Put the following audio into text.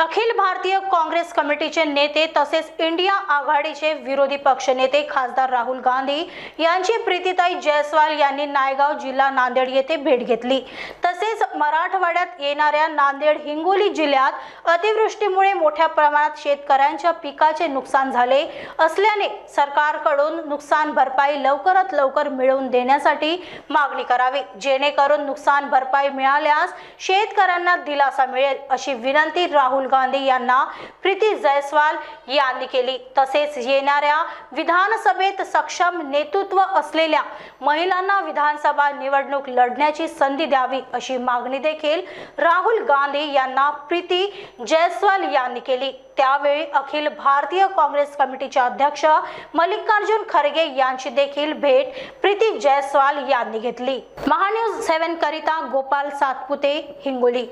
अखिल भारतीय काँग्रेस कमिटीचे नेते तसेच इंडिया आघाडीचे विरोधी पक्षनेते खासदार राहुल गांधी यांची प्रीतीताई जयस्वाल यांनी नायगाव जिल्हा नांदेड येथे भेट घेतली. तसेच मराठवाड्यात येणाऱ्या नांदेड हिंगोली जिल्ह्यात अतिवृष्टीमुळे मोठ्या प्रमाणात शेतकऱ्यांच्या पिकाचे नुकसान झाले असल्याने सरकारकडून नुकसान भरपाई लवकरात लवकर मिळवून देण्यासाठी मागणी करावी. जेणेकरून नुकसान भरपाई मिळाल्यास शेतकऱ्यांना दिलासा मिळेल अशी विनंती राहुल गांधी यांना प्रीती जयस्वाल यांनी केली. तसेच येणाऱ्या विधानसभेत सक्षम नेतृत्व असलेल्या महिलांना विधानसभा निवडणूक लढण्याची संधी द्यावी अशी मागणी देखील राहुल गांधी यांना प्रीती जयस्वाल यांनी केली. त्यावेळी अखिल भारतीय काँग्रेस कमिटीचे अध्यक्ष मल्लिकार्जुन खरगे यांची देखील भेट प्रीती जयस्वाल यांनी घेतली. महान्यूज सेव्हन करिता गोपाल सातपुते हिंगोली.